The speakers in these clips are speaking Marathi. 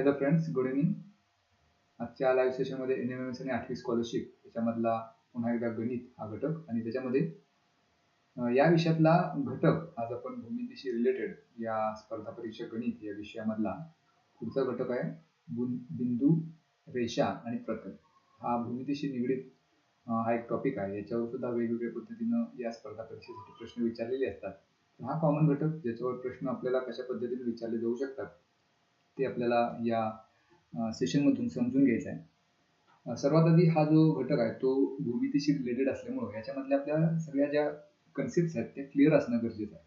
हॅलो फ्रेंड्स गुड इव्हनिंग आजच्या लाईव्ह सेशनमध्ये एन एम एम एस आणि आठवी स्कॉलरशिप याच्यामधला पुन्हा एकदा गणित हा घटक आणि त्याच्यामध्ये या विषयातला घटक आज आपण भूमितीशी रिलेटेड या स्पर्धा परीक्षा गणित या विषयामधला पुढचा घटक आहे बिंदू रेषा आणि प्रतल. हा भूमितीशी निगडीत हा एक टॉपिक आहे. याच्यावर सुद्धा वेगवेगळ्या पद्धतीनं या स्पर्धा परीक्षेसाठी प्रश्न विचारलेले असतात. हा कॉमन घटक ज्याच्यावर प्रश्न आपल्याला कशा पद्धतीने विचारले जाऊ शकतात ते आपल्याला या सेशनमधून समजून घ्यायचं आहे सर्वात आधी हा जो घटक आहे तो भूमितीशी रिलेटेड असल्यामुळं याच्यामधल्या आपल्या सगळ्या ज्या कन्सेप्ट आहेत त्या क्लिअर असणं गरजेचं आहे.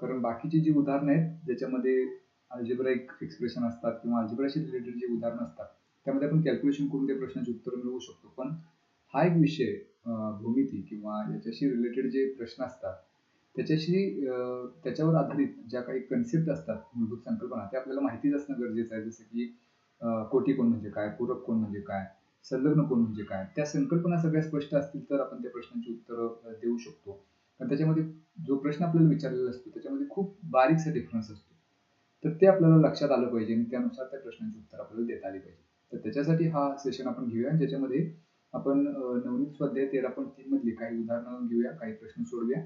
कारण बाकीची जी उदाहरणं आहेत ज्याच्यामध्ये अल्जेब्राईक एक्सप्रेशन असतात किंवा अल्जेब्राशी रिलेटेड जे उदाहरणं असतात त्यामध्ये आपण कॅल्क्युलेशन करून त्या प्रश्नाची उत्तर मिळवू शकतो. पण हा एक विषय भूमिती किंवा याच्याशी रिलेटेड जे प्रश्न असतात त्याच्याशी त्याच्यावर आधारित ज्या काही कन्सेप्ट असतात मूलभूत संकल्पना त्या आपल्याला माहितीच असणं गरजेचं आहे. जसं की कोटी कोण म्हणजे काय? पूरक कोण म्हणजे काय? संलग्न कोण म्हणजे काय? त्या संकल्पना सगळ्या स्पष्ट असतील तर आपण त्या प्रश्नांची उत्तरं देऊ शकतो. पण त्याच्यामध्ये जो प्रश्न आपल्याला विचारलेला असतो त्याच्यामध्ये खूप बारीकसा डिफरन्स असतो. तर ते आपल्याला लक्षात आलं पाहिजे आणि त्यानुसार त्या प्रश्नांची उत्तर आपल्याला देता आली पाहिजे. तर त्याच्यासाठी हा सेशन आपण घेऊया ज्याच्यामध्ये आपण नवनीत स्वाध्याय तेरा पॉईंट तीन मधली काही उदाहरणं घेऊया काही प्रश्न सोडूया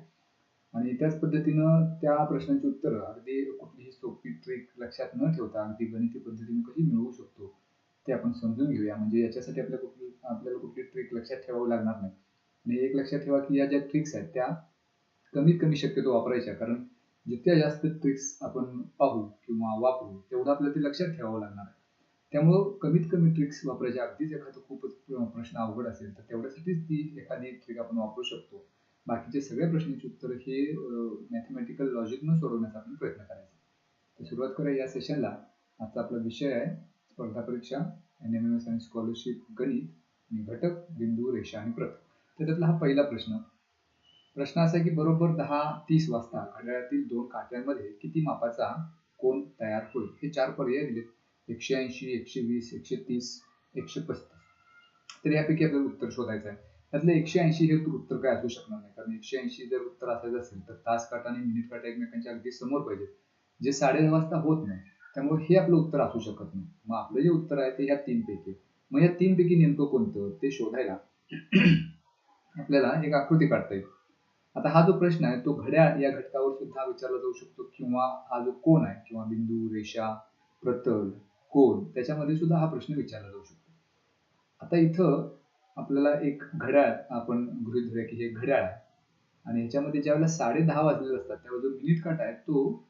आणि त्याच पद्धतीनं त्या प्रश्नांची उत्तर अगदी कुठलीही सोपी ट्रिक लक्षात न ठेवता अगदी गणिती पद्धतीने कशी मिळवू शकतो ते आपण समजून घेऊया. म्हणजे याच्यासाठी आपल्या कुठली आपल्याला कुठली ट्रिक लक्षात ठेवावं लागणार नाही. आणि एक लक्षात ठेवा की या ज्या ट्रिक्स आहेत त्या कमीत कमी शक्यतो वापरायच्या. कारण जितक्या जास्त ट्रिक्स आपण पाहू किंवा वापरू तेवढं आपल्याला ते लक्षात ठेवावं लागणार आहे. त्यामुळं कमीत कमी ट्रिक्स वापरायच्या अगदीच एखादं खूपच प्रश्न अवघड असेल तर तेवढ्यासाठीच ती एखादी ट्रिक आपण वापरू शकतो. बाकीचे सगळ्या प्रश्नांची उत्तर हे मॅथमॅटिकल लॉजिकनं सोडवण्याचा आपण प्रयत्न करायचा. तर सुरुवात करा या सेशनला आजचा आपला विषय आहे स्पर्धा परीक्षा एन एम एम एस आणि स्कॉलरशिप गणित आणि घटक बिंदू रेषा आणि प्रत. तर त्यातला हा पहिला प्रश्न. प्रश्न असा आहे की बरोबर दहा तीस वाजता घड्याळातील दोन काट्यांमध्ये किती मापाचा कोण तयार होईल? हे चार पर्याय दिलेत. एकशे ऐंशी एकशे वीस एकशे तीस एकशे पस्तीस. तर यापैकी आपल्याला उत्तर शोधायचं आहे. त्यातलं एकशे ऐंशी हे उत्तर काय असू शकणार नाही. कारण एकशे ऐंशी जर उत्तर असायचं असेल तर तास काटा आणि मिनिट काटा एकमेकांच्या अगदी समोर पाहिजे. जे साडे वाजता होत नाही त्यामुळे हे आपलं उत्तर असू शकत नाही. मग आपलं जे उत्तर आहे ते ह्या तीन पैकी मग या तीन पैकी नेमकं कोणतं? ते शोधायला आपल्याला एक आकृती काढता येईल. आता हा जो प्रश्न आहे तो घड्याळ या घटकावर सुद्धा विचारला जाऊ शकतो किंवा हा जो कोण आहे किंवा बिंदू रेषा प्रतल कोण त्याच्यामध्ये सुद्धा हा प्रश्न विचारला जाऊ शकतो. आता इथं आपल्याला एक घड्याळ आपण गृहित धरूया की हे घड्याळ आहे. आणि ह्याच्यामध्ये ज्यावेळेला साडे दहा वाजलेले असतात त्यावेळेला जो मिनिट काटा आहे तो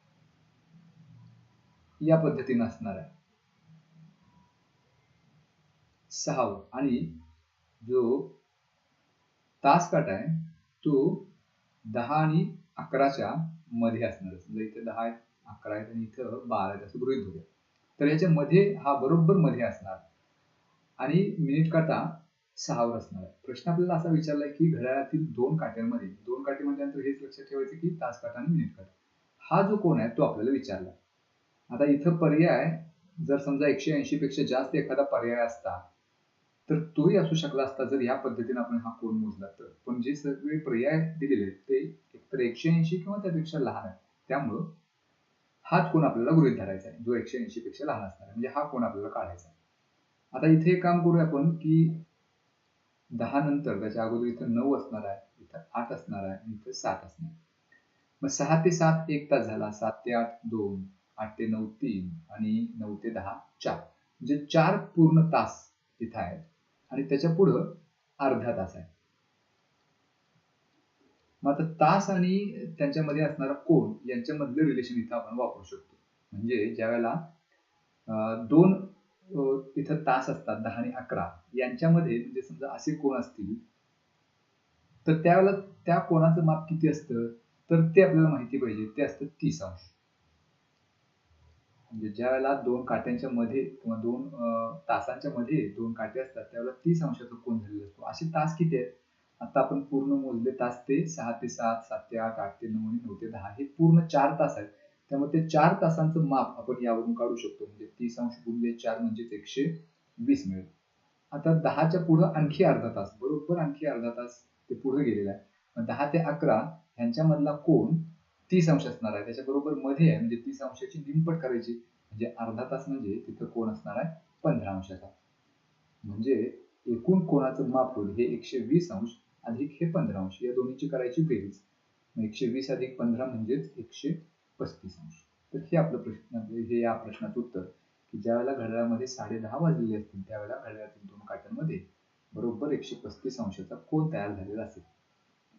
या पद्धतीने असणार आहे. सहा आणि जो तास काटा आहे तो दहा आणि अकराच्या मध्ये असणार समजा इथे दहा आहेत अकरा आहेत आणि इथं बारा आहेत असं गृहित धरूया. तर याच्या मध्ये हा बरोबर मध्ये असणार. आणि मिनिट काटा सहावर असणार आहे. प्रश्न आपल्याला असा विचारलाय की घड्याळातील दोन काट्यांमध्ये दोन काटे म्हटल्यानंतर हेच लक्षात ठेवायचं की तास काटा आणि मिनिट काटा हा जो कोण आहे तो आपल्याला विचारला. आता इथं पर्याय जर समजा एकशे ऐंशी पेक्षा जास्त एखादा पर्याय असता तर तोही असू शकला असता जर या पद्धतीने आपण हा कोण मोजला तर. पण जे सगळे पर्याय दिलेले आहेत ते एकतर एकशे ऐंशी किंवा त्यापेक्षा लहान आहे त्यामुळं हाच कोण आपल्याला गृहित धरायचा आहे. जो एकशे ऐंशी पेक्षा लहान असणार म्हणजे हा कोण आपल्याला काढायचा आहे. आता इथे एक काम करूया आपण की दहा नंतर त्याच्या अगोदर इथं नऊ असणार आहे इथं आठ असणार आहे इथं सात असणार मग सहा ते सात एक तास झाला सात ते आठ दोन आठ ते नऊ तीन आणि नऊ ते दहा चार. म्हणजे चार पूर्ण तास इथं आहेत. आणि त्याच्या पुढं अर्धा तास आहे. मग आता तास आणि त्यांच्यामध्ये असणारा कोण यांच्यामधलं रिलेशन इथं आपण वापरू शकतो. म्हणजे ज्या वेळेला दोन इथं तास असतात दहा आणि अकरा. यांच्यामध्ये म्हणजे समजा असे कोण असतील तर त्यावेळेला त्या कोणाचं माप किती असतं? तर ते आपल्याला माहिती पाहिजे. ते असतं तीस अंश. म्हणजे ज्या वेळेला दोन काट्यांच्या मध्ये किंवा दोन तासांच्या मध्ये दोन काटे असतात त्यावेळेला तीस अंशाचा कोण झालेला असतो. असे तास किती आहेत? आता आपण पूर्ण मोजले तास ते सहा ते सात सात ते आठ आठ ते नऊ आणि नऊ ते दहा. हे पूर्ण चार तास आहेत. त्यामुळे ते चार तासांचं माप आपण यावरून काढू शकतो. म्हणजे तीस अंश गुणले चार म्हणजेच एकशे वीस मिळेल. आता दहाच्या पुढं आणखी अर्धा तास. बरोबर आणखी अर्धा तास ते पुढे गेलेला आहे. दहा ते अकरा ह्यांच्यामधला कोण तीस अंश असणार आहे. त्याच्याबरोबरमध्ये आहे म्हणजे तीस अंशाची निमपट करायची. म्हणजे अर्धा तास म्हणजे तिथं कोण असणार आहे पंधरा अंशाचा. म्हणजे एकूण कोणाचं माप होईल हे एकशे वीस अंश अधिक हे पंधरा अंश. या दोन्हीची करायची बेरीज. एकशे वीस अधिक पंधरा म्हणजेच एकशे पस्तीस अंश. तर हे आपलं प्रश्न हे या प्रश्नाचं उत्तर की ज्या वेळेला घड्याळामध्ये साडे दहा वाजलेले असतील त्यावेळेला घड्याळातील दोन काट्यांमध्ये बरोबर एकशे पस्तीस अंशाचा कोण तयार झालेला असेल.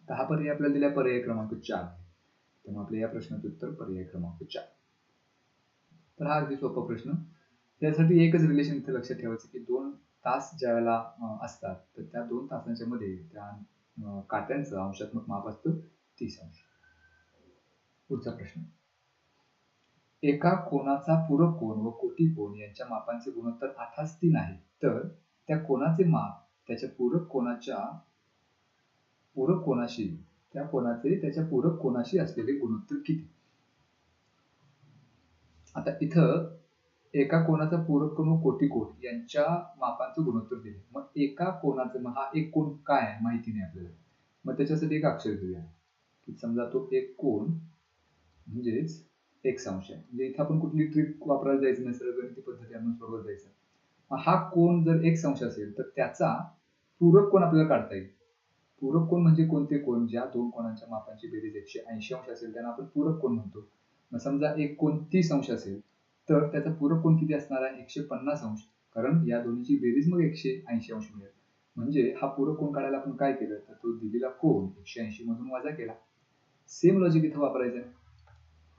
दहा पर्याय आपल्याला दिल्या पर्याय क्रमांक चार. त्यामुळे आपल्या या प्रश्नाचं उत्तर पर्याय क्रमांक चार. तर हा अगदी सोपा प्रश्न. त्यासाठी एकच रिलेशन इथे लक्षात ठेवायचं की दोन तास ज्या वेळेला असतात तर त्या दोन तासांच्या मध्ये त्या काट्यांचं अंशात्मक माप असतं तीस अंश. पुढचा प्रश्न. एका कोणाचा पूरक कोण व कोटी कोण यांच्या मापांचे गुणोत्तर आठास तीन आहे तर त्या कोणाचे माप त्याच्या पूरक कोणाच्या पूरक कोणाशी त्या कोणाचे त्याच्या पूरक कोणाशी असलेले गुणोत्तर किती? आता इथं एका कोणाचा पूरक कोण व कोटी कोण यांच्या मापांचं गुणोत्तर दिले मग एका कोणाचं मग हा एक कोण काय आहे माहिती नाही आपल्याला. मग त्याच्यासाठी एक अक्षर घेऊया. की समजा तो एक कोण म्हणजेच एक अंश आहे म्हणजे इथं आपण कुठली ट्रिक वापरायला जायचं नाही सरळ गणिती पद्धती आपण सोडवत जायचं. हा कोण जर एक अंश असेल तर त्याचा पूरक कोण आपल्याला काढता येईल? पूरक कोण म्हणजे कोणते कोण? ज्या दोन कोणांच्या मापांची बेरीज एकशे ऐंशी अंश असेल त्यांना आपण पूरक कोण म्हणतो? मग समजा एक कोण तीस अंश असेल तर त्याचा पूरक कोण किती असणार आहे? एकशे पन्नास अंश. कारण या दोन्हीची बेरीज मग एकशे ऐंशी अंश मिळेल. म्हणजे हा पूरक कोण काढायला आपण काय केलं? तर तो दिलेला कोण? एकशे ऐंशी मधून वजा केला. सेम लॉजिक इथं वापरायचं आहे.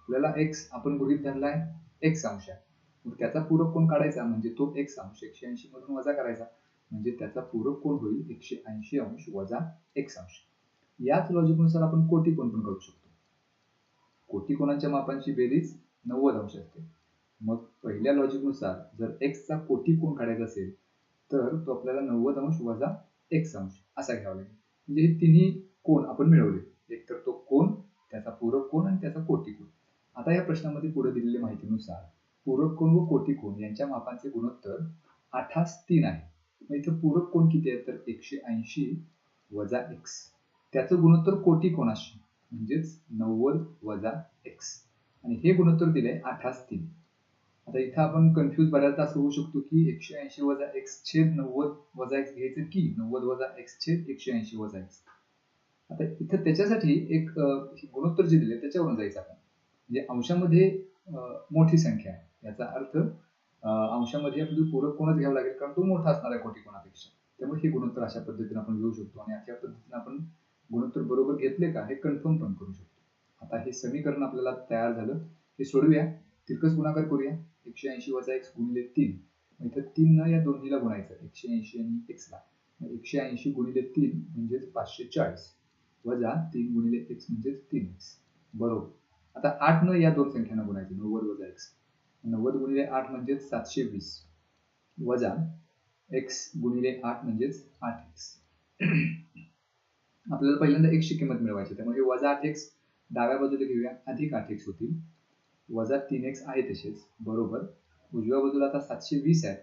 आपल्याला एक्स आपण गृहित धरलाय एक्स अंश आहे. मग त्याचा पूरक कोण काढायचा? म्हणजे तो एक्स अंश एकशे ऐंशी मधून वजा करायचा. म्हणजे त्याचा पूरक कोण होईल? एकशे ऐंशी अंश वजा एक्स अंश. याच लॉजिकनुसार आपण कोटी कोण पण करू शकतो. कोटी कोणाच्या मापांची बेरीज? नव्वद अंश असते. मग पहिल्या लॉजिकनुसार जर एक्सचा कोटी कोण काढायचा असेल तर तो आपल्याला नव्वद अंश वजा एक्स अंश असा घ्यावा लागेल. म्हणजे हे तिन्ही कोण आपण मिळवले. एक तर तो कोण त्याचा पूरक कोण आणि त्याचा कोटी कोण. आता या प्रश्नामध्ये पुढे दिलेल्या माहितीनुसार पूरक कोण व कोटी कोण यांच्या मापांचे गुणोत्तर आठास तीन आहे. मग इथं पूरक कोण किती आहे तर एकशे ऐंशी वजा एक्स त्याचं गुणोत्तर कोटी कोणाशी? म्हणजेच नव्वद वजा एक्स आणि हे गुणोत्तर दिले आठास तीन. आता इथं आपण कन्फ्युज बऱ्याचदा असं होऊ शकतो की एकशे ऐंशी वजा एक्स छेद नव्वद वजा एक्स घ्यायचं की? नव्वद वजा एक्स छेद एकशे ऐंशी वजा एक्स आता इथं त्याच्यासाठी एक गुणोत्तर जे दिले त्याच्यावरून जायचं आपण. म्हणजे अंशामध्ये मोठी संख्या आहे. याचा अर्थ अंशामध्ये आपल्याला पूरक कोणच घ्यावं लागेल? कारण तो मोठा असणार आहे कोटी कोणापेक्षा त्यामुळे हे गुणोत्तर अशा पद्धतीने आपण घेऊ शकतो आणि अशा पद्धतीने आपण गुणोत्तर बरोबर घेतले का हे कन्फर्म पण करू शकतो. आता हे समीकरण आपल्याला तयार झालं. हे सोडूया. तिरकस गुणाकार करूया. एकशे ऐंशी वजा एक्स गुणिले तीन. इथं तीन न या दोन्हीला गुणायचं. एकशे ऐंशी आणि एक्सला एकशे ऐंशी गुणिले तीन म्हणजेच पाचशे चाळीस. वजा तीन गुणिले एक्स म्हणजेच तीन एक्स बरोबर. आता आठ न या दोन संख्यांना गुणायचे नव्वद वजा एक्स नव्वद गुणिले आठ म्हणजेच सातशे वीस. वजा एक्स गुणिले आठ म्हणजेच आठ एक्स. आपल्याला पहिल्यांदा एकशे किंमत मिळवायची त्यामुळे वजा आठ एक्स डाव्या बाजूला घेऊया अधिक आठ एक्स होतील. वजा तीन एक्स आहे तसेच बरोबर. उजव्या बाजूला आता सातशे वीस आहे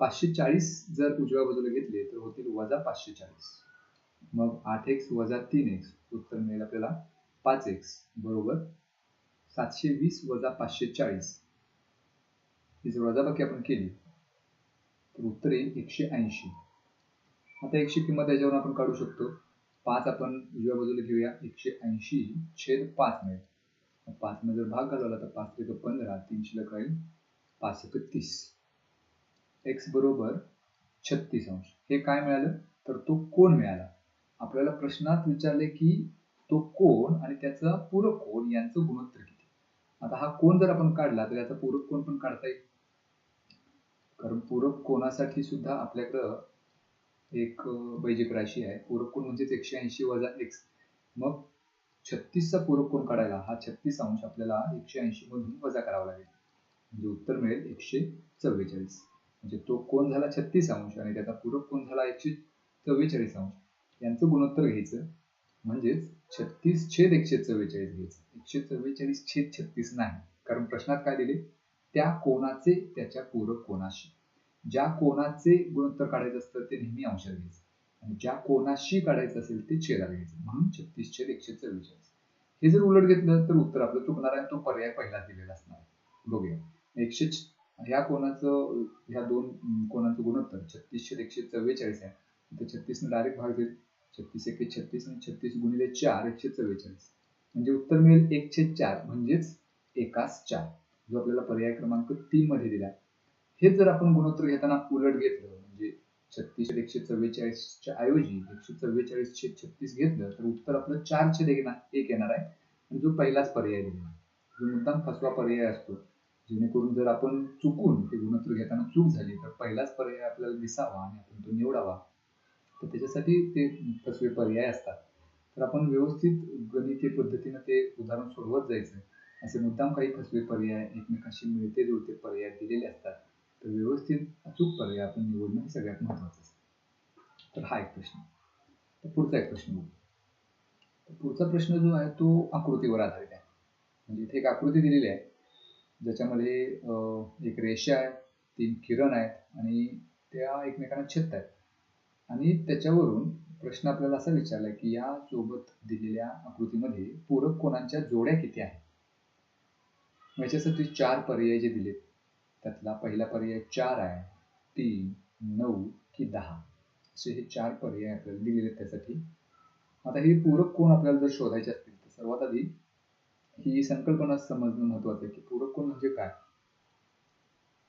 पाचशे चाळीस जर उजव्या बाजूला घेतले तर होतील वजा पाचशे चाळीस. मग आठ एक्स वजा तीन एक्स उत्तर मिळेल आपल्याला पाच एक्स बरोबर? सातशे वीस वजा पाचशे चाळीस. ही जर वजाबाकी आपण केली. तर उत्तर येईल एकशे ऐंशी. आता एकशे किंमत याच्यावर आपण काढू शकतो. पाच आपण उजव्या बाजूला घेऊया. एकशे ऐंशी छेद पाच मिळेल. पाच जर भाग घालवला तर पाच त्रिक पंधरा तीनशे शिल्लक राहील पाच एक तीस एक्स बरोबर छत्तीस अंश. हे काय मिळालं? तर तो कोण मिळाला. आपल्याला प्रश्नात विचारले की तो कोण आणि त्याचा पूरक कोण यांचं गुणोत्तर किती? आता हा कोण जर आपण काढला तर याचा पूरक कोण पण काढता येईल. कारण पूरक कोणासाठी सुद्धा आपल्याकडं एक वैजिक राशी आहे. पूरक कोण म्हणजेच एकशे ऐंशी वजा एक्स मग छत्तीसचा पूरक कोण काढायला हा छत्तीस अंश आपल्याला एकशे ऐंशी मधून वजा करावा लागेल. म्हणजे उत्तर मिळेल एकशे चव्वेचाळीस. म्हणजे तो कोण झाला छत्तीस अंश आणि त्याचा पूरक कोण झाला एकशे चव्वेचाळीस अंश? यांचं गुणोत्तर घ्यायचं. म्हणजेच छत्तीस छेद एकशे चव्वेचाळीस घ्यायचं. एकशे चव्वेचाळीस छेद छत्तीस नाही. कारण प्रश्नात काय दिले? त्या कोणाचे त्याच्या पूरक कोणाशी ज्या कोणाचे गुणोत्तर काढायचं असतं ते नेहमी अंशात घ्यायचं. आणि ज्या कोणाशी काढायचं असेल ते छेदात घ्यायचं. म्हणून छत्तीस छेद एकशे चव्वेचाळीस. हे जर उलट घेतलं तर उत्तर आपलं चुकणार आहे तो पर्याय पहिला दिलेला असणार बघूया. एकशे ह्या कोणाचं ह्या दोन कोणाचं गुणोत्तर छत्तीस छेद एकशे चव्वेचाळीस आहे. तर छत्तीसने डायरेक्ट भाग देईल. छत्तीस एकशे छत्तीस आणि छत्तीस गुणिले चार एकशे चव्वेचाळीस. म्हणजे उत्तर मिळेल एकशे चार म्हणजेच एकास चार. जो आपल्याला पर्याय क्रमांक तीन मध्ये दिला. हेच जर आपण गुणोत्तर घेताना उलट घेतलं म्हणजे छत्तीस एकशे चव्वेचाळीसच्या ऐवजी एकशे चव्वेचाळीस छेद छत्तीस घेतलं तर उत्तर आपलं चार छेद एक येणार आहे. आणि जो पहिलाच पर्याय दिला जो मुद्दाम फसवा पर्याय असतो जेणेकरून जर आपण चुकून ते गुणोत्तर घेताना चूक झाली तर पहिलाच पर्याय आपल्याला दिसावा आणि आपण तो निवडावा. तर त्याच्यासाठी ते फसवे पर्याय असतात. तर आपण व्यवस्थित गणिती पद्धतीनं ते उदाहरण सोडवत जायचं. असे मुद्दाम काही फसवे पर्याय एकमेकांशी मिळते जुळते पर्याय दिलेले असतात. तर व्यवस्थित अचूक पर्याय आपण निवडणं हे सगळ्यात महत्वाचं असतं. तर हा एक प्रश्न. तर पुढचा एक प्रश्न बघू. पुढचा प्रश्न जो आहे तो आकृतीवर आधारित आहे. म्हणजे इथे एक आकृती दिलेली आहे. ज्याच्यामध्ये एक रेषा आहे तीन किरण आहेत आणि त्या एकमेकांना छेदत आहेत आणि त्याच्यावरून प्रश्न आपल्याला असा विचारला की या सोबत दिलेल्या आकृतीमध्ये पूरक कोणांच्या जोड्या किती आहेत? याच्यासाठी चार पर्याय जे दिलेत त्यातला पहिला पर्याय चार आहे तीन नऊ की दहा. असे हे चार पर्याय आपल्याला दिलेले आहेत त्यासाठी. आता हे पूरक कोण आपल्याला जर शोधायचे असतील तर सर्वात आधी ही संकल्पना समजणं महत्वाचं आहे की पूरक कोण म्हणजे काय?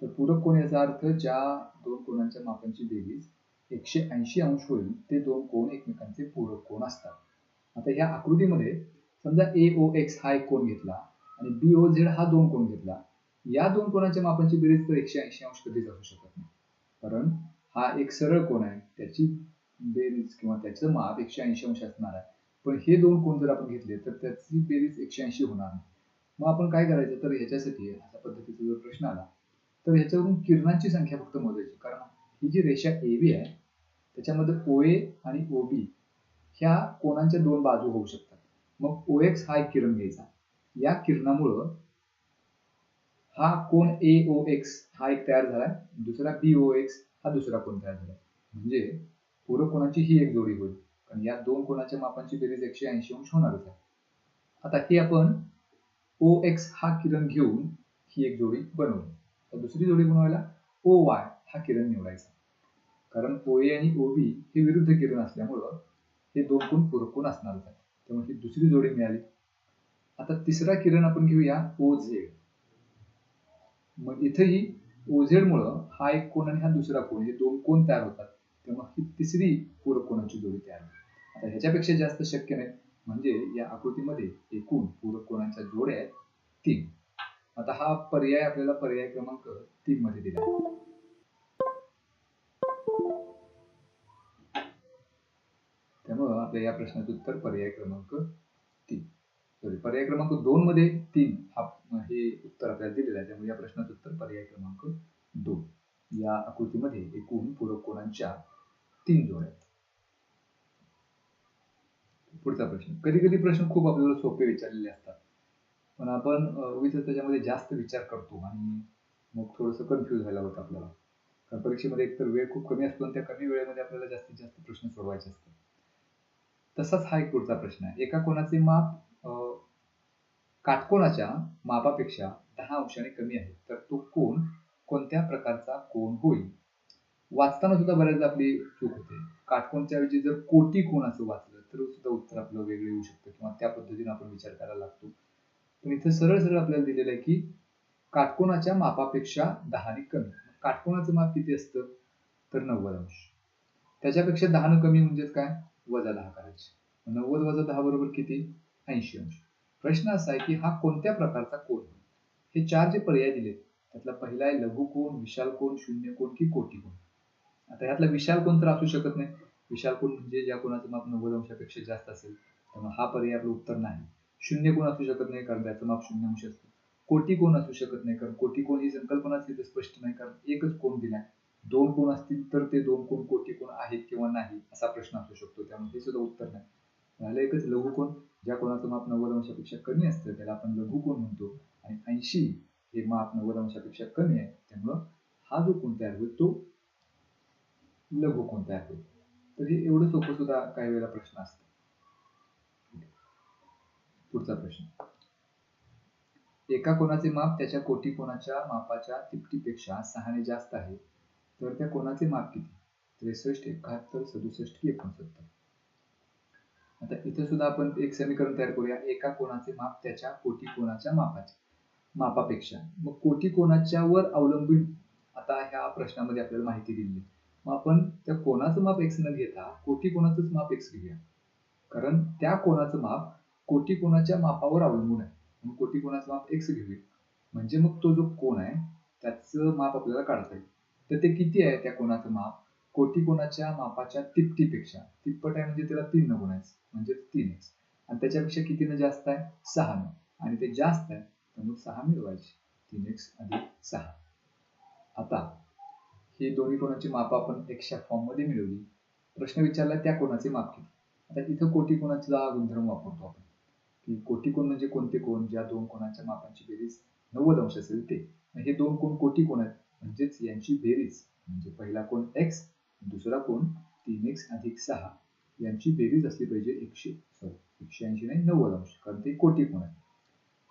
तर पूरक कोण याचा अर्थ ज्या दोन कोणांच्या मापांची बेरीज एकशे ऐंशी अंश होईल. ते दोन कोण एकमेकांचे पूरक कोण असतात. आता ह्या आकृतीमध्ये समजा ए ओ एक्स हा एक कोण घेतला आणि बी ओ झेड हा दोन कोण घेतला. या दोन कोणाच्या मापांची बेरीज तर एकशे ऐंशी अंश कधीच असू शकत नाही. कारण हा एक सरळ कोण आहे. त्याची बेरीज किंवा त्याचं माप एकशे ऐंशी अंश असणार आहे. पण हे दोन कोण जर आपण घेतले तर त्याची बेरीज एकशे ऐंशी होणार नाही. मग आपण काय करायचं? तर ह्याच्यासाठी अशा पद्धतीचा जर प्रश्न आला तर ह्याच्यावरून किरणांची संख्या फक्त मोजायची. कारण ही जी रेषा ए बी आहे त्याच्यामध्ये ओ ए आणि ओ बी ह्या कोणांच्या दोन बाजू होऊ शकतात. मग ओ एक्स हा एक किरण घ्यायचा. या किरणामुळं हा कोण ए ओ एक्स हा एक तयार झालाय. दुसरा बी ओ एक्स हा दुसरा कोण तयार झालाय. म्हणजे पूर्व कोणाची ही एक जोडी होईल. कारण या दोन कोणाच्या मापांची बेरीज एकशे ऐंशी अंश होणारच आहे. आता हे आपण ओ एक्स हा किरण घेऊन ही एक जोडी बनवली तर दुसरी जोडी बनवायला ओ वाय हा किरण निवडायचा. कारण ओ आणि ओ हे विरुद्ध किरण असल्यामुळं हे दोन कोण पूरक कोण असणारच आहे त्यामुळे ही दुसरी जोडी मिळाली. आता तिसरा किरण आपण घेऊया ओ झेड मग इथंही ओझेड मुळे हा एक कोण आणि हा दुसरा कोण हे दोन कोण तयार होतात. तेव्हा ही तिसरी पूरकोणाची जोडी तयार होते आता ह्याच्यापेक्षा जास्त शक्य नाही. म्हणजे या आकृतीमध्ये एकूण पूरक कोणाच्या जोड्या आहेत तीन. आता हा पर्याय आपल्याला पर्याय क्रमांक तीन मध्ये दिला. त्यामुळं आपल्या या प्रश्नाचं उत्तर पर्याय क्रमांक तीन. सॉरी पर्याय क्रमांक दोन मध्ये तीन हा हे उत्तर आपल्याला दिलेलं आहे त्यामुळे या प्रश्नाचं उत्तर पर्याय क्रमांक दोन. या आकृतीमध्ये एकूण पूरक कोणांच्या तीन जोड्या आहेत. पुढचा प्रश्न. कधी कधी प्रश्न खूप आपल्याला सोपे विचारलेले असतात. पण आपण उगीच त्याच्यामध्ये जास्त विचार करतो आणि मग थोडंसं कन्फ्युज व्हायला होतं आपल्याला. कारण परीक्षेमध्ये एकतर वेळ खूप कमी असतो आणि त्या कमी वेळेमध्ये आपल्याला जास्तीत जास्त प्रश्न सोडवायचे असतात. तसाच हा एक पुढचा प्रश्न आहे. एका कोणाचे माप काटकोणाच्या मापापेक्षा दहा अंशाने कमी आहे. तर तो कोण? कोणत्या प्रकारचा कोण होईल? वाचताना सुद्धा बऱ्याचदा आपली चूक होते. काटकोणच्या ऐवजी जर कोटी कोण असं वाचलं तर सुद्धा उत्तर आपलं वेगळं येऊ शकतं किंवा त्या पद्धतीने आपण विचार करायला लागतो. पण इथं सरळ सरळ आपल्याला दिलेलं आहे की काटकोणाच्या मापापेक्षा दहाने कमी. काटकोणाचं माप किती असतं? तर नव्वद अंश. त्याच्यापेक्षा दहानं कमी म्हणजेच काय? वजा दहा करायचे. नव्वद वजा दहा बरोबर किती? ऐंशी अंश. प्रश्न असा आहे की हा कोणत्या प्रकारचा कोण हे चार जे पर्याय दिले त्यातला पहिला आहे लघु कोण विशाल कोण शून्य कोण की कोटी कोण आता यातला विशाल कोण तर असू शकत नाही. विशाल कोण म्हणजे ज्या कोणाचं माप नव्वद अंशापेक्षा जास्त असेल त्यामुळे हा पर्याय आपलं उत्तर नाही. शून्य कोण असू शकत नाही कारण त्याचं माप शून्य अंश असतं. कोटी कोण असू शकत नाही कारण कोटी कोण ही संकल्पनाच तिथे स्पष्ट नाही कारण एकच कोण दिलाय. दोन कोण असतील तर ते दोन कोण कोटी कोण आहेत किंवा नाही असा प्रश्न असू शकतो. त्यामुळे हे सुद्धा उत्तर नाही. झालं एकच लघु कोण? ज्या कोणाचं माप नव्वद अंशापेक्षा कमी असतं त्याला आपण लघु कोण म्हणतो. आणि ऐंशी हे माप नव्वद अंशापेक्षा कमी आहे त्यामुळं हा जो कोण तयार होईल तो लघु कोण तयार होईल. तर हे एवढं सोपं सुद्धा काही वेळेला प्रश्न असतो. पुढचा प्रश्न. एका कोणाचे माप त्याच्या कोटी कोणाच्या मापाच्या तिपटीपेक्षा सहाने जास्त आहे तर त्या कोणाचे माप किती? त्रेसष्ट एकाहत्तर सदुसष्ट की एकोणसत्तर. आता इथं सुद्धा आपण एक समीकरण तयार करूया. एका कोणाचे माप त्याच्या कोटी कोणाच्या मापाचे मापापेक्षा. मग कोटी कोणाच्या वर अवलंबून आता ह्या प्रश्नामध्ये आपल्याला माहिती दिली मग आपण त्या कोणाचं माप एक्स न घेता कोटी कोणाचंच माप एक्स घेऊया. कारण त्या कोणाचं माप कोटी कोणाच्या मापावर अवलंबून आहे. मग कोटी कोणाचं माप एक्स घेऊया. म्हणजे मग तो जो कोण आहे त्याचं माप आपल्याला काढता येईल. तर ते किती आहे त्या कोणाचं माप? कोटी कोणाच्या मापाच्या तिप्पटीपेक्षा तिप्पट आहे म्हणजे त्याला तीन न आहे म्हणजे तीन एक्स आणि त्याच्यापेक्षा कितीनं जास्त आहे? सहा न आणि ते जास्त आहे त्यामुळे सहा मिळवायचे. तीन एक्स अधिक सहा. आता ही दोन्ही कोणाची माप आपण एक्सच्या फॉर्ममध्ये मिळवली. प्रश्न विचारला त्या कोणाचे माप किती? आता इथं कोटी कोणाचा गुणधर्म वापरतो आपण. की कोटी कोण म्हणजे कोणते कोण? ज्या दोन कोणाच्या मापांची बेरीज नव्वद अंश असेल ते. हे दोन कोण कोटी कोण आहेत? म्हणजेच यांची बेरीज. म्हणजे पहिला कोण एक्स दुसरा कोण तीन एक्स अधिक सहा. यांची बेरीज असली पाहिजे एकशे सॉरी एकशे ऐंशी नाही नव्वद अंश कारण ते कोटी कोण आहे.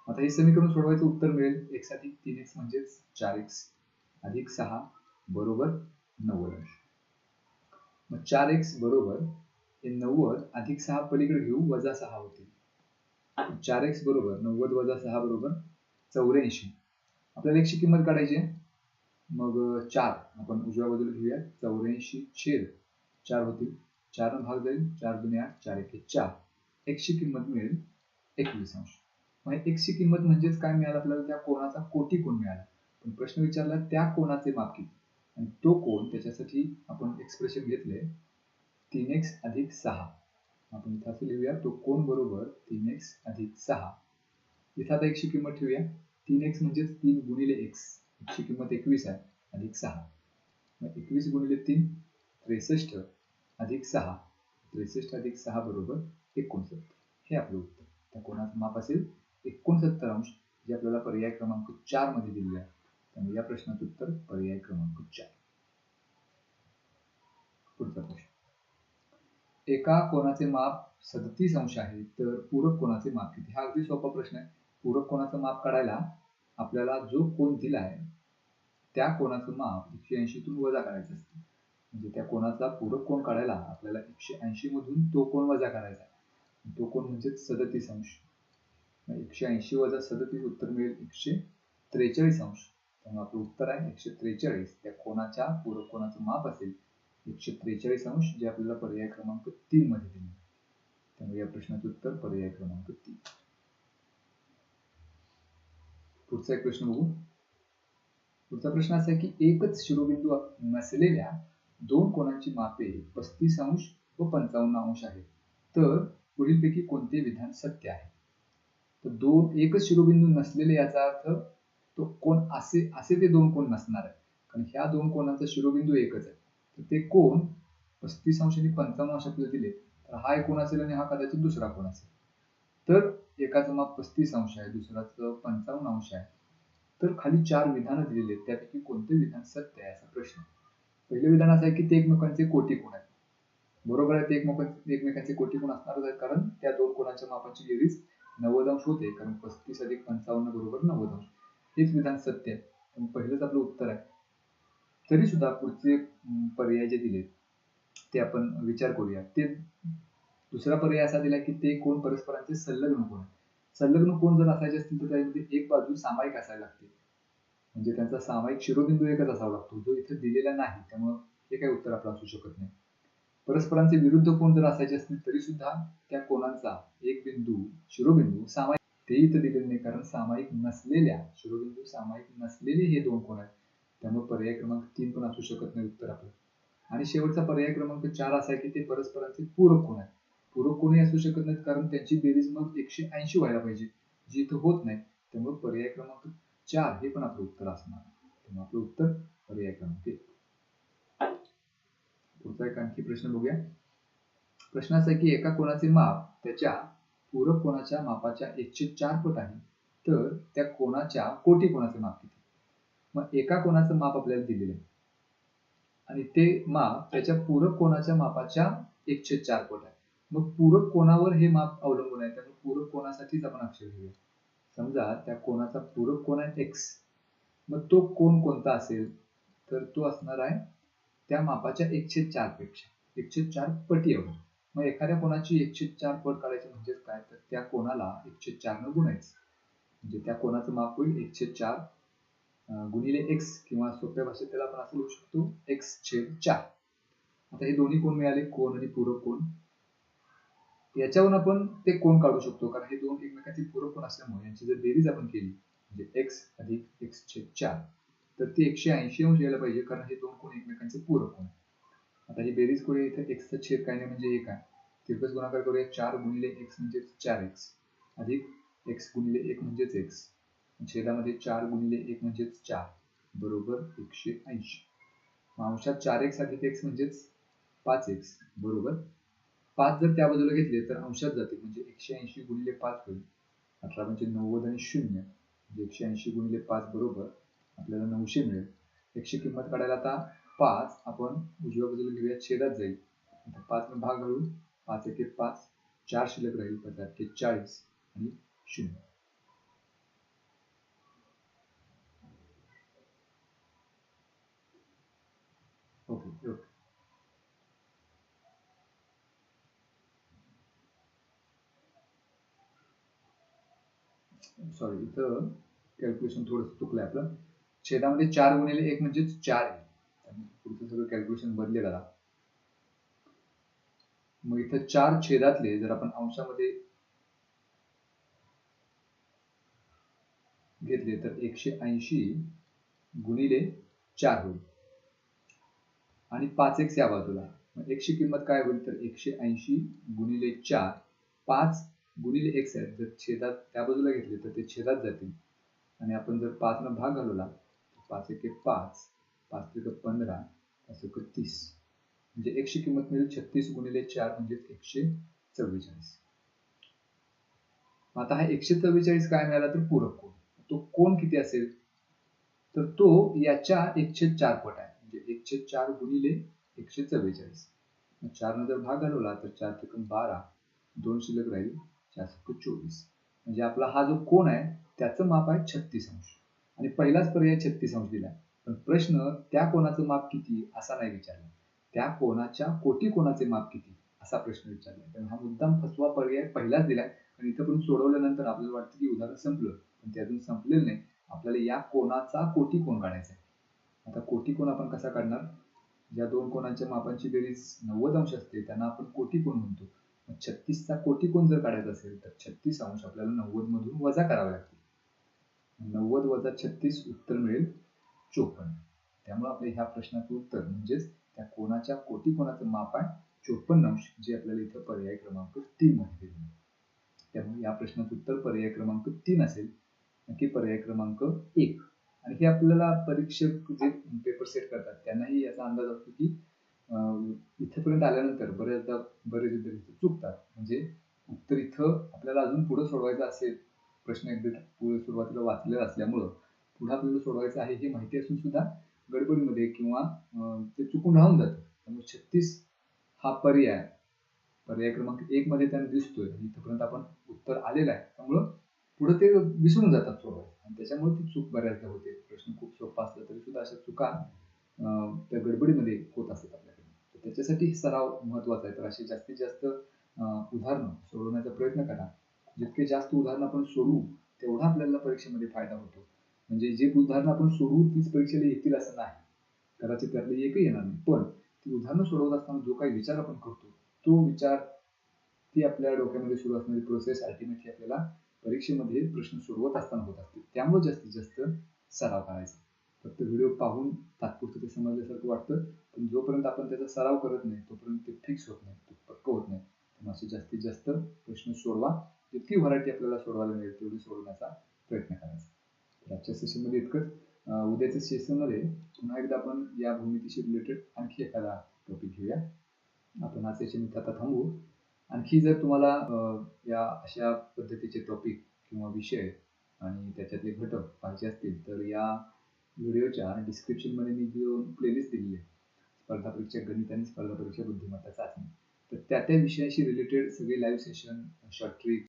आता हे समीकरण सोडवायचं उत्तर मिळेल. एक्स अधिक तीन एक्स म्हणजेच चार एक्स अधिक सहा बरोबर नव्वद अंश. मग चार एक्स बरोबर हे नव्वद अधिक सहा पलीकडे घेऊ वजा सहा होते. चार एक्स बरोबर नव्वद वजा सहा बरोबर चौऱ्याऐंशी. आपल्याला एकशे किंमत काढायची आहे. मग चार. आपण उजव्या बाजूला घेऊया. चौऱ्याऐंशी छेद. चार होतील. चार भाग जाईल. चार दुने आठ चार एक चार. एकशे किंमत मिळेल एकवीस अंश. मग एकशे किंमत म्हणजेच काय मिळालं आपल्याला? त्या कोणाचा? कोटी कोण मिळाला? पण प्रश्न विचारला त्या कोणाचे माप किती? आणि तो कोण? त्याच्यासाठी आपण एक्सप्रेशन घेतले तीन एक्स अधिक सहा. आपण इथं असं लिहूया तो कोण बरोबर तीन एक्स अधिक सहा? इथं आता एकशे किंमत ठेवूया. तीन एक्स म्हणजेच तीन गुणिले एक्स. एकशे किंमत एकवीस आहे अधिक सहा. मग एकवीस गुणिले तीन त्रेसष्ट अधिक सहा. त्रेसष्ट अधिक सहा बरोबर एकोणसत्तर. हे आपलं उत्तर. त्या कोणाचं माप असेल? एकोणसत्तर अंश जे आपल्याला पर्याय क्रमांक चारमध्ये दिलेले आहे. त्यामुळे या प्रश्नाचं उत्तर पर्याय क्रमांक चार. पुढचा प्रश्न. एका कोणाचे माप सदतीस अंश आहे तर पूरक कोणाचे माप किती? हा अगदी सोपा प्रश्न आहे. पूरक कोणाचं माप काढायला आपल्याला जो कोण दिला आहे त्या कोणाचं माप एकशे ऐंशीतून वजा करायचं असतं. म्हणजे त्या कोणाचा पूरक कोण काढायला आपल्याला एकशे ऐंशी मधून तो कोण वजा करायचा तो कोण म्हणजे सदतीस अंश. एकशे ऐंशी वजा सदतीस उत्तर मिळेल एकशे त्रेचाळीस अंश. त्यामुळे आपलं उत्तर आहे एकशे त्रेचाळीस. त्या कोणाच्या पूरक कोणाचं माप असेल एकशे त्रेचाळीस अंश जे आपल्याला पर्याय क्रमांक तीन मध्ये दिले. त्यामुळे या प्रश्नाचं उत्तर पर्याय क्रमांक तीन. पुढचा एक प्रश्न बघू. पुढचा प्रश्न असा आहे की एकच शिरोबिंदू नसलेल्या दोन कोणांची मापे पस्तीस अंश व पंचावन्न अंश आहेत. तर पुढीलपैकी कोणते विधान सत्य आहे? तर दोन एकच शिरोबिंदू नसलेले याचा अर्थ तो कोण असे असे ते दोन कोण नसणार आहे कारण ह्या दोन कोणाचा शिरोबिंदू एकच आहे. तर ते कोण? पस्तीस अंश आणि पंचावन्न अंश आपल्याला दिले तर हा एक कोण असेल आणि हा कदाचित दुसरा कोण असेल. तर एकाचं माप पस्तीस अंश आहे दुसऱ्याचं पंचावन्न अंश आहे. तर खाली चार विधानं दिलेली आहेत त्यापैकी कोणते विधान सत्य आहे असा प्रश्न. पहिलं विधान असं आहे की ते एकमेकांचे कोटी कोण आहेत. बरोबर आहे ते एकमेकांचे एकमेकांचे कोटी कोण असणारच आहेत कारण त्या दोन कोणाच्या मापाची बेरीज नव्वद अंश होते कारण पस्तीस अधिक पंचावन्न बरोबर नव्वद अंश. हेच विधान सत्य आहे. पहिलंच आपलं उत्तर आहे. तरी सुद्धा पुढचे पर्याय जे दिले ते आपण विचार करूया. ते दुसरा पर्याय असा दिला की ते कोण परस्परांचे संलग्न कोण? संलग्न कोण जर असायचे असतील तर त्यामध्ये एक बाजू सामायिक असायला लागते. म्हणजे त्यांचा सामायिक शिरोबिंदू एकच असावा लागतो. जो इथे दिलेला नाही त्यामुळे हे काही उत्तर आपलं असू शकत नाही. परस्परांचे विरुद्ध कोण जर असायचे असतील तरी सुद्धा त्या कोणाचा एक बिंदू शिरोबिंदू सामायिक ते इथं दिलेले नाही कारण सामायिक नसलेल्या शिरोबिंदू सामायिक नसलेले हे दोन कोण आहेत? त्यामुळे पर्याय क्रमांक तीन पण असू शकत नाही उत्तर आपलं. आणि शेवटचा पर्याय क्रमांक चार असा आहे की ते परस्परांचे पूरक कोण आहेत? पूरक कोणी असू शकत नाहीत कारण त्यांची बेरीज मग एकशे ऐंशी व्हायला पाहिजे. जी इथं होत नाही त्यामुळे पर्याय क्रमांक चार हे पण आपलं उत्तर असणार. त्यामुळे आपलं उत्तर पर्याय क्रमांक एक. पुढचा एक आणखी प्रश्न बघूया. प्रश्न असा आहे की एका कोणाचे माप त्याच्या पूरक कोणाच्या मापाच्या एकशे चार पट आहे तर त्या कोणाच्या कोटी कोणाचे माप किती? मग एका कोणाचं माप आपल्याला दिलेलं आहे. आणि ते माप त्याच्या पूरक कोणाच्या मापाच्या एकशे चार पट आहे. मग पूरक कोणावर हे माप अवलंबून आहे? त्यामुळे पूरक कोणासाठीच आपण अक्षर घेऊया. समजा त्या कोणाचा पूरक कोण आहे? एक्स मग तो कोण कोणता असेल? तर तो असणार आहे त्या मापाच्या एकशे चारपेक्षा. एकशे चार पटी एवढा. मग एखाद्या कोणाची एकशे चार पट काढायची म्हणजेच काय? तर त्या कोणाला एकशे चार न गुणायचं. म्हणजे त्या कोणाचं माप होईल एकशे चार गुणिले एक्स किंवा सोप्या भाषेत त्याला आपण असं लिहू शकतो एक्स छेद चार. आता हे दोन्ही कोण मिळाले? कोण आणि पूरक कोण? याच्यावरून आपण ते कोण काढू शकतो? कारण हे दोन एकमेकांचे पूरक कोण असल्यामुळे यांची जर बेरीज आपण केली म्हणजे एक्स अधिक एक्स छेद चार तर ती एकशे ऐंशी अंश यायला पाहिजे कारण हे दोन कोण एकमेकांचे पूरक कोण? आता ही बेरीज करूया इथे एक्सचा छेद काय नाही म्हणजे एक आहे. तिरकस गुणाकार करूया चार गुणिले एक्स म्हणजे चार एक्स अधिक एक्स गुणिले एक म्हणजेच एक्स छेदामध्ये चार गुणिले एक म्हणजेच चार बरोबर एकशे ऐंशी. अंशात चार एक्स अधिक एक्स म्हणजेच पाच एक्स बरोबर? पाच जर त्या बाजूला घेतले तर अंशात जाते. म्हणजे एकशे ऐंशी गुणिले पाच होईल. अठरा म्हणजे नव्वद आणि शून्य. म्हणजे एकशे ऐंशी गुणिले पाच बरोबर आपल्याला नऊशे मिळेल. एकशे किंमत काढायला आता पाच आपण उजव्या बाजूला घेऊया छेदात जाईल. आता पाच भाग घालून पाच एक पाच चार शिल्लक राहील पाच चाळीस आणि शून्य. सॉरी इथं कॅल्क्युलेशन थोडंसं चुकलं आपलं. छेदामध्ये चार गुणिले एक म्हणजेच चार आहे. पुढचं सगळं कॅल्क्युलेशन बदले करा मग इथं चार छेदातले जर आपण अंशामध्ये घेतले तर एकशे ऐंशी गुणिले चार होईल. आणि पाच एक या बाजूला एकशे किंमत काय होईल? तर एकशे ऐंशी गुणिले चार पाच गुणिले एक्स आहेत जर छेदात त्या बाजूला घेतले तर ते छेदात जातील. आणि आपण जर पाच न भाग घालवला पाच एक पाच पाच एक पंधरा पाच एक तीस. म्हणजे एकशे किंमत मिळेल छत्तीस गुणिले चार म्हणजे एकशे चव्वेचाळीस. आता हा एकशे चव्वेचाळीस काय मिळाला तर पूरक कोण? तो कोण किती असेल? तर तो याच्या एकशे चार पट आहे. म्हणजे एकशे चार गुणिले एकशे चव्वेचाळीस. चार न जर भाग घालवला तर चार त्रिकम बारा दोन शिल्लक राहील चारशे चोवीस. म्हणजे आपला हा जो कोण आहे त्याचं माप आहे छत्तीस अंश. आणि पहिलाच पर्याय छत्तीस अंश दिला पण प्रश्न त्या कोणाचं माप किती असा नाही विचारला. त्या कोणाच्या कोटी कोणाचे माप किती असा प्रश्न विचारला. त्यामुळे हा मुद्दाम फसवा पर्याय पहिलाच दिलाय. आणि इथं पण सोडवल्यानंतर आपल्याला वाटतं की उदाहरण संपलं. पण ते अजून संपलेलं नाही. आपल्याला या कोणाचा कोटी कोण काढायचा आहे. आता कोटी कोण आपण कसा काढणार? ज्या दोन कोणाच्या मापांची बेरीज नव्वद अंश असते. त्यांना आपण कोटी कोण म्हणतो. छत्तीसचा कोटी कोण जर काढायचा असेल तर छत्तीस अंश आपल्याला नव्वद मधून वजा करावे लागतील. नव्वद वजा छत्तीस उत्तर मिळेल चोपन्न. त्यामुळे आपल्या ह्या प्रश्नाचं उत्तर म्हणजेच त्या कोणाच्या कोटी कोणाचं माप आहे चोपन्न अंश जे आपल्याला इथं पर्याय क्रमांक तीन मध्ये दिले त्यामुळे या प्रश्नाचं उत्तर पर्याय क्रमांक तीन असेल नक्की पर्याय क्रमांक एक. आणि हे आपल्याला परीक्षक जे पेपर सेट करतात त्यांनाही याचा अंदाज असतो की इथेपर्यंत आल्यानंतर बऱ्याचदा बरेच विद्यार्थी चुकतात. म्हणजे उत्तर इथं आपल्याला अजून पुढे सोडवायचं असेल प्रश्न एकदा पुढे सुरुवातीला वाचलेला असल्यामुळं पुढे आपल्याला सोडवायचं आहे हे माहिती असून सुद्धा गडबडीमध्ये किंवा ते चुकून राहून जातं. त्यामुळे छत्तीस हा पर्याय पर्याय क्रमांक एक मध्ये त्यांना दिसतोय. इथपर्यंत आपण उत्तर आलेलं आहे. त्यामुळं पुढे ते विसरून जातात सोडवायचं आणि त्याच्यामुळे ती चूक बऱ्याचदा होते. प्रश्न खूप सोपा असला तरी सुद्धा अशा चुका त्या गडबडीमध्ये होत असतात. त्याच्यासाठी सराव महत्त्वाचा आहे. तर अशी जास्तीत जास्त उदाहरणं सोडवण्याचा प्रयत्न करा. जितके जास्त उदाहरणं आपण सोडवू तेवढा आपल्याला परीक्षेमध्ये फायदा होतो. म्हणजे जे उदाहरणं आपण सोडवू तीच परीक्षेला येतील असं नाही. कदाचित त्यातले एकही येणार नाही. पण ती उदाहरणं सोडवत असताना जो काही विचार आपण करतो तो विचार ती आपल्या डोक्यामध्ये सुरू असणारी प्रोसेस अल्टिमेटली आपल्याला परीक्षेमध्ये प्रश्न सोडवत असताना होत असते. त्यामुळे जास्तीत जास्त सराव करायचा. फक्त व्हिडिओ पाहून तात्पुरतं ते समजल्यासारखं वाटतं. पण जोपर्यंत आपण त्याचा सराव करत नाही तोपर्यंत ते फिक्स होत नाही ते पक्क होत नाही. पण असे जास्तीत जास्त प्रश्न सोडवा जितकी व्हरायटी आपल्याला सोडवायला मिळेल तेवढी सोडवण्याचा प्रयत्न करायचा. तर आजच्या सेशनमध्ये इतकंच. उद्याच्या सेशनमध्ये पुन्हा एकदा आपण या भूमितीशी रिलेटेड आणखी एखादा टॉपिक घेऊया. आपण हा सेशन इथं आता थांबू. आणखी जर तुम्हाला या अशा पद्धतीचे टॉपिक किंवा विषय आणि त्याच्यातले घटक पाहिजे असतील तर या व्हिडिओच्या डिस्क्रिप्शनमध्ये मी जो प्लेलिस्ट दिलेली आहे स्पर्धा परीक्षा गणित आणि स्पर्धा परीक्षा बुद्धिमत्ता चाचणी तर त्या त्या विषयाशी रिलेटेड सगळे लाईव्ह सेशन शॉर्ट ट्रिक